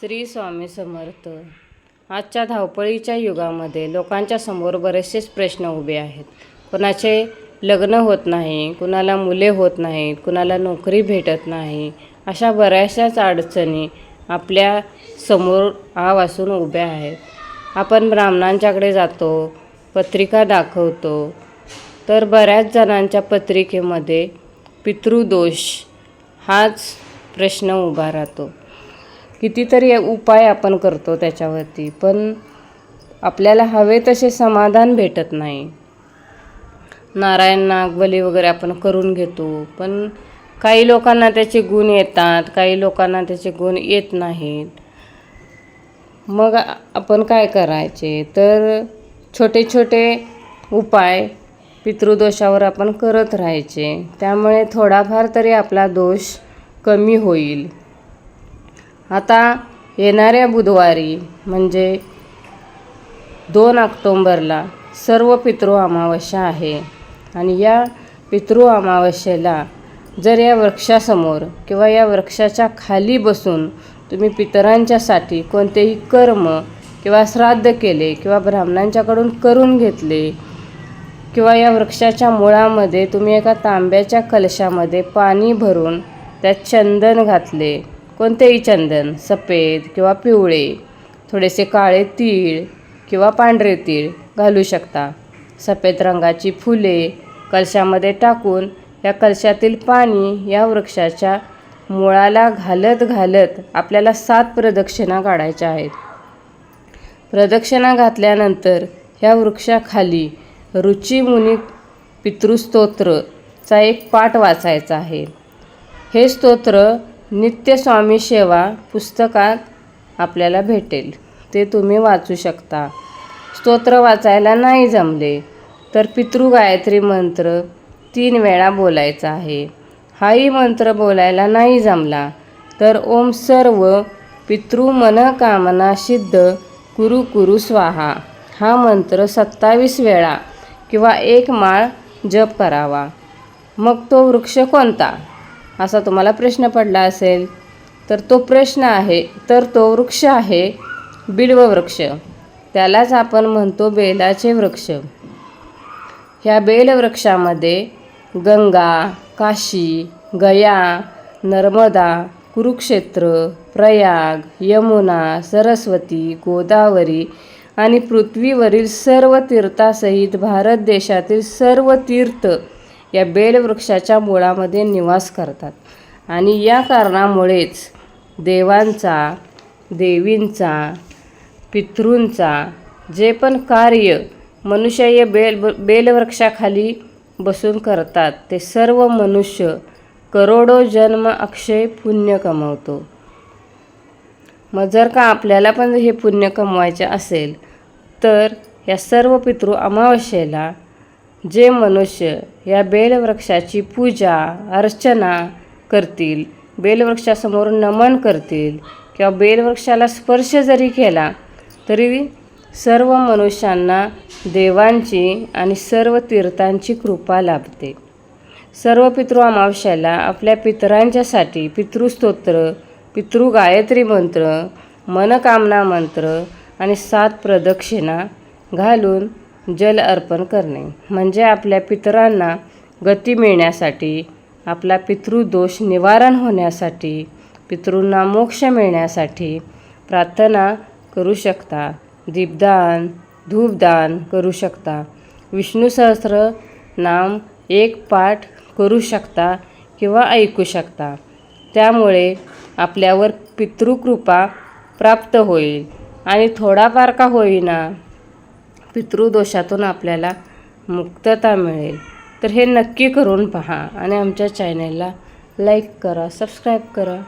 श्री स्वामी समर्थ. आजच्या धावपळीच्या युगामध्ये लोकांच्या समोर बरेचसेच प्रश्न उभे आहेत. कोणाचे लग्न होत नाही कुणाला मुले होत नाहीत कुणाला नोकरी भेटत नाही अशा बऱ्याचशाच अडचणी आपल्यासमोर आवासून उभ्या आहेत. आपण ब्राह्मणांच्याकडे जातो पत्रिका दाखवतो तर बऱ्याच जणांच्या पत्रिकेमध्ये पितृदोष हाच प्रश्न उभा राहतो. कितीतरी उपाय आपण करतो त्याच्यावरती पण आपल्याला हवे तसे समाधान भेटत नाही. नारायण नागबली वगैरे आपण करून घेतो पण काही लोकांना त्याचे गुण येतात काही लोकांना त्याचे गुण येत नाहीत. मग आपण काय करायचे? तर छोटे छोटे उपाय पितृदोषावर आपण करत राहायचे. त्यामुळे थोडाफार तरी आपला दोष कमी होईल. आता येणाऱ्या बुधवारी म्हणजे दोन ऑक्टोंबरला सर्व पितृ अमावस्या आहे. आणि या पितृ अमावस्येला जर या वृक्षासमोर किंवा या वृक्षाच्या खाली बसून तुम्ही पितरांच्यासाठी कोणतेही कर्म किंवा श्राद्ध केले किंवा ब्राह्मणांच्याकडून करून घेतले किंवा या वृक्षाच्या मुळामध्ये तुम्ही एका तांब्याच्या कलशामध्ये पाणी भरून त्यात चंदन घातले कोणतेही चंदन सफेद किंवा पिवळे थोडेसे काळे तीळ किंवा पांढरे तीळ घालू शकता. सफेद रंगाची फुले कलशामध्ये टाकून या कलशातील पाणी या वृक्षाच्या मुळाला घालत घालत आपल्याला सात प्रदक्षिणा काढायच्या आहेत. प्रदक्षिणा घातल्यानंतर ह्या वृक्षाखाली रुचिमुनी पितृस्तोत्रचा एक पाठ वाचायचा आहे. हे स्तोत्र नित्यस्वामी सेवा पुस्तकात आपल्याला भेटेल. ते तुम्ही वाचू शकता. स्तोत्र वाचायला नाही जमले तर पितृ गायत्री मंत्र तीन वेळा बोलायचा आहे. हाही मंत्र बोलायला नाही जमला तर ओम सर्व पितृ मनकामना सिद्ध कुरु कुरु स्वाहा. हा मंत्र सत्तावीस वेळा किंवा एक माळ जप करावा. मग तो वृक्ष कोणता? असा तुम्हाला प्रश्न पडला असेल तर तो प्रश्न आहे तर तो वृक्ष आहे बिल्व वृक्ष. त्यालाच आपण म्हणतो बेलाचे वृक्ष. ह्या बेलवृक्षामध्ये गंगा काशी गया नर्मदा कुरुक्षेत्र प्रयाग यमुना सरस्वती गोदावरी आणि पृथ्वीवरील सर्व तीर्थासहित भारत देशातील सर्व तीर्थ या बेलवृक्षाच्या मुळामध्ये निवास करतात. आणि या कारणामुळेच देवांचा देवींचा पितृंचा जे पण कार्य मनुष्य या बेल बेलवृक्षाखाली बसून करतात ते सर्व मनुष्य करोडो जन्म अक्षय पुण्य कमवतो. मग जर का आपल्याला पण हे पुण्य कमवायचे असेल तर या सर्व पितृ अमावस्येला जे मनुष्य या बेलवृक्षाची पूजा अर्चना करतील बेलवृक्षासमोर नमन करतील किंवा बेलवृक्षाला स्पर्श जरी केला तरी सर्व मनुष्यांना देवांची आणि सर्व तीर्थांची कृपा लाभते. सर्व पितृ अमावश्याला आपल्या पितरांच्यासाठी पितृस्तोत्र पितृ गायत्री मंत्र मनकामना मंत्र आणि सात प्रदक्षिणा घालून जल अर्पण करणे. म्हणजे आपल्या पितरांना गती मिळण्यासाठी आपला पितृदोष निवारण होण्यासाठी पितृंना मोक्ष मिळण्यासाठी प्रार्थना करू शकता. दीपदान धूपदान करू शकता. विष्णू सहस्र नाम एक पाठ करू शकता किंवा ऐकू शकता. त्यामुळे आपल्यावर पितृकृपा प्राप्त होईल. आणि थोडाफार का होईना पितृदोषातून आपल्याला मुक्तता मिळेल. तर हे नक्की करून पहा आणि आमच्या चॅनलला लाईक करा सबस्क्राईब करा.